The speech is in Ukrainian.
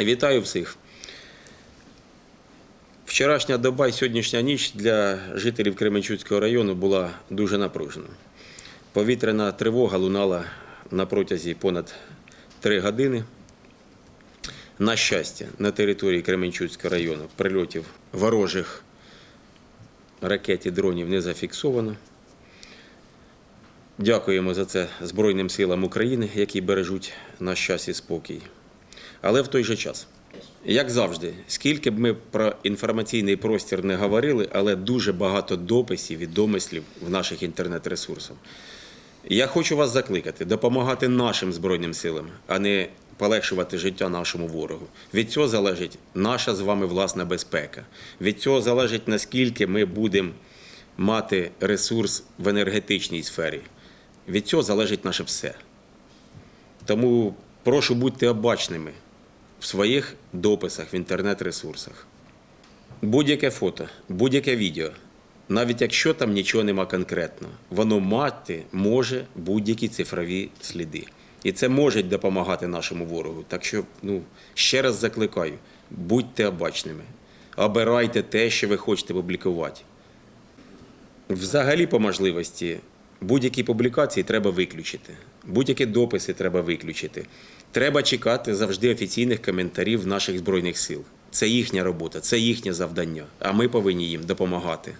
Вітаю всіх. Вчорашня доба і сьогоднішня ніч для жителів Кременчуцького району була дуже напружена. Повітряна тривога лунала на протязі понад три години. На щастя, на території Кременчуцького району прильотів ворожих ракет і дронів не зафіксовано. Дякуємо за це Збройним силам України, які бережуть наш час і спокій. Але в той же час, як завжди, скільки б ми про інформаційний простір не говорили, але дуже багато дописів і домислів в наших інтернет-ресурсах. Я хочу вас закликати допомагати нашим Збройним силам, а не полегшувати життя нашому ворогу. Від цього залежить наша з вами власна безпека. Від цього залежить, наскільки ми будемо мати ресурс в енергетичній сфері. Від цього залежить наше все. Тому прошу будьте обачними в своїх дописах в інтернет-ресурсах. Будь-яке фото, будь-яке відео, навіть якщо там нічого нема конкретного, воно мати може будь-які цифрові сліди. І це може допомагати нашому ворогу. Так що, ну, ще раз закликаю, будьте обачними, обирайте те, що ви хочете публікувати. Взагалі, по можливості, Будь-які публікації треба виключити, будь-які дописи треба виключити. Треба чекати завжди офіційних коментарів наших збройних сил. Це їхня робота, це їхнє завдання. А ми повинні їм допомагати.